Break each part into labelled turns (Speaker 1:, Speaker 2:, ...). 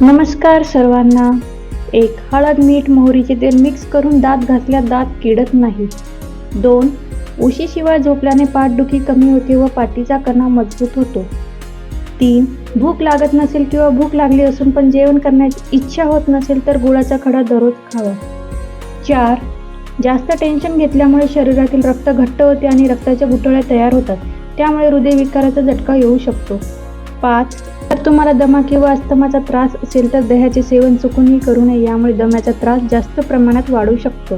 Speaker 1: नमस्कार सर्वांना. एक हळद मीठ मोहरीचे तेल मिक्स करून दात घासल्या दात किडत नाही. दोन उशीशिवाय झोपल्याने पाठदुखी कमी होते व पाठीचा कणा मजबूत होतो. तीन भूक लागत नसेल किंवा भूक लागली असून पण जेवण करण्याची इच्छा होत नसेल तर गुळाचा खडा दररोज खावा. चार जास्त टेन्शन घेतल्यामुळे शरीरातील रक्त घट्ट होते आणि रक्ताच्या गुठळ्या तयार होतात. त्यामुळे हृदयविकाराचा झटका येऊ शकतो. पाच जर तुम्हाला दमा किंवा अस्थमाचा त्रास असेल तर दह्याचे सेवन चुकूनही करू नये. यामुळे दम्याचा त्रास जास्त प्रमाणात वाढू शकतो.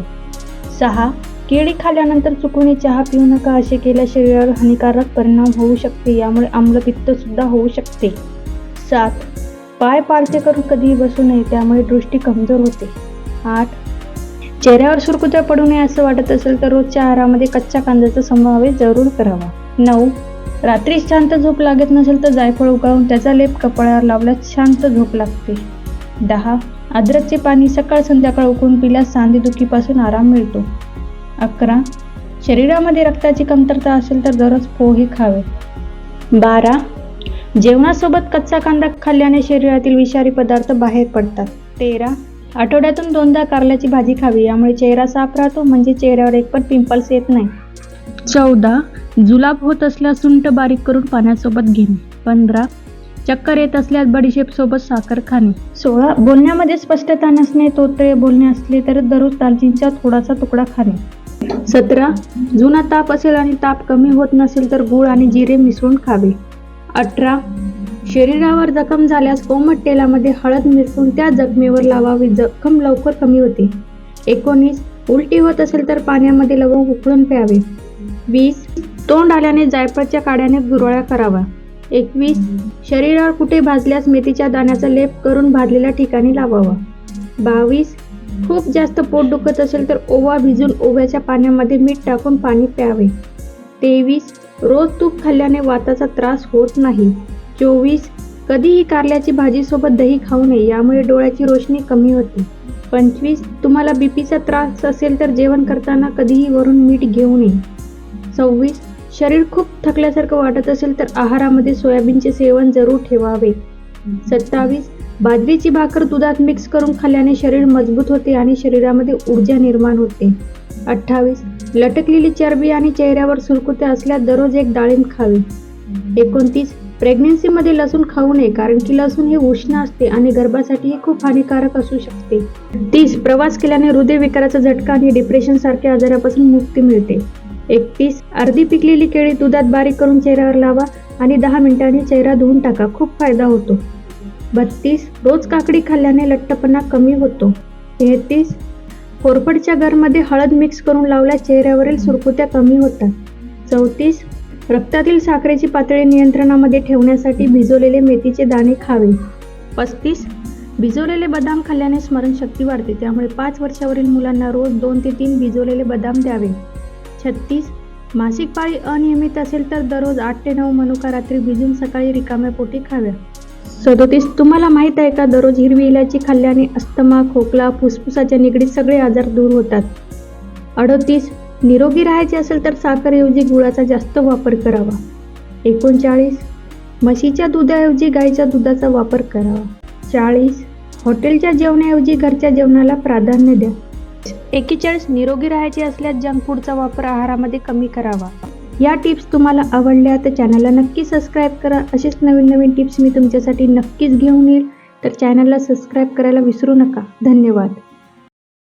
Speaker 1: सहा. केळी खाल्यानंतर चुकूनही चहा पिऊ नका असे केल्या शरीरावर हानिकारक परिणाम होऊ शकते. यामुळे आम्लपित्त सुद्धा होऊ शकते. सात. पाय पालथे करून कधीही बसू नये. त्यामुळे दृष्टी कमजोर होते. आठ. चेहऱ्यावर सुरकुत्या पडू नये असं वाटत असेल तर रोजच्या आहारामध्ये कच्च्या कांद्याचा समावेश जरूर करावा. नऊ. रात्री शांत झोप लागत नसेल तर जायफळ उकळून त्याचा लेप कपाळावर लावल्यास शांत झोप लागते. दहा अद्रकचे पाणी सकाळ संध्याकाळ उकळून पिल्यास सांधेदुखीपासून आराम मिळतो. अकरा शरीरामध्ये रक्ताची कमतरता असेल तर दररोज पोहे खावे. बारा जेवणासोबत कच्चा कांदा खाल्ल्याने शरीरातील विषारी पदार्थ बाहेर पडतात. तेरा आठवड्यातून दोनदा कारल्याची भाजी खावी यामुळे चेहरा साफ राहतो म्हणजे चेहऱ्यावर एक पण पिंपल्स येत नाही. चौदा जुलाब होत असल्यास सुंट बारीक करून पाण्यासोबत घेणे. पंधरा चक्कर येत असल्यास बडीशेप सोबत साखर खाणे. सोळा बोलण्यामध्ये स्पष्टता नसणे तोत्रे बोलणे असले तर दररोज दालचिनीचा थोडासा तुकडा खाणे. सतरा जुना ताप असेल आणि ताप कमी होत नसेल तर गूळ आणि जिरे मिसळून खावे. अठरा शरीरावर जखम झाल्यास कोमट तेलामध्ये हळद मिसळून त्या जखमेवर लावावी जखम लवकर कमी होते. एकोणीस उलटी होत असेल तर पाण्यामध्ये लवंग उकळून प्यावे. वीस. तोंड आल्याने जायफळच्या काड्याने गुरळ्या करावा. एकवीस. शरीरावर कुठे भाजल्यास मेथीच्या दाण्याचा लेप करून भाजलेल्या ठिकाणी लावावा. बावीस. खूप जास्त पोट दुखत असेल तर ओवा भिजून ओव्याच्या पाण्यामध्ये मीठ टाकून पाणी प्यावे. तेवीस. रोज तूप खाल्ल्याने वाताचा त्रास होत नाही. चोवीस. कधीही कारल्याची भाजीसोबत दही खाऊ नये यामुळे डोळ्याची रोशनी कमी होते. पंचवीस. तुम्हाला बीपीचा त्रास असेल तर जेवण करताना कधीही वरून मीठ घेऊ नये. सव्वीस. शरीर खूप थकल्यासारखं वाटत असेल तर आहारामध्ये सोयाबीनचे सेवन जरूर ठेवावे. सत्तावीस. बाजरीची भाकर दुधात मिक्स करून खाल्ल्याने शरीर मजबूत होते आणि शरीरामध्ये ऊर्जा निर्माण होते. अठ्ठावीस. लटकलेली चरबी आणि चेहऱ्यावर सुरकुत्या असल्यास दररोज एक डाळिंब खावी. एकोणतीस. प्रेग्नेन्सीमध्ये लसूण खाऊ नये कारण की लसूण हे उष्ण असते आणि गर्भासाठीही खूप हानिकारक असू शकते. तीस. प्रवास केल्याने हृदयविकाराचा झटका आणि डिप्रेशन सारख्या आजारापासून मुक्ती मिळते. एकतीस. अर्धी पिकलेली केळी दुधात बारीक करून चेहऱ्यावर लावा आणि दहा मिनिटांनी चेहरा धुवून टाका. खूप फायदा होतो. बत्तीस. रोज काकडी खाल्ल्याने लठ्ठपणा कमी होतो. तेहतीस. कोरफडच्या गरमध्ये हळद मिक्स करून लावल्यास चेहऱ्यावरील सुरकुत्या कमी होतात. चौतीस. रक्तातील साखरेची पातळी नियंत्रणामध्ये ठेवण्यासाठी भिजवलेले मेथीचे दाणे खावे. पस्तीस. भिजवलेले बदाम खाल्ल्याने स्मरणशक्ती वाढते. त्यामुळे पाच वर्षावरील मुलांना रोज दोन ते तीन भिजवलेले बदाम द्यावे. छत्तीस. मासिक पाळी अनियमित असेल तर दररोज आठ ते नऊ मनुका रात्री भिजून सकाळी रिकाम्या पोटी खाव्या. सदोतीस तुम्हाला माहीत आहे का दररोज हिरवी इलायची खाल्ल्याने अस्थमा खोकला फुफ्फुसाच्या निगडीत सगळे आजार दूर होतात. अडोतीस निरोगी राहायचे असेल तर साखरऐवजी गुळाचा जास्त वापर करावा. एकोणचाळीस म्हशीच्या दुधाऐवजी गाईच्या दुधाचा वापर करावा. चाळीस हॉटेलच्या जेवणाऐवजी घरच्या जेवणाला प्राधान्य द्या. एकेचाळीस निरोगी राहायचे असल्यास जंक फूडचा वापर आहारामध्ये कमी करावा. या टिप्स तुम्हाला आवडल्या तर चॅनलला नक्की सबस्क्राईब करा. असेच नवीन नवीन टिप्स मी तुमच्यासाठी नक्कीच घेऊन येईल. तर चॅनलला सबस्क्राईब करायला विसरू नका. धन्यवाद.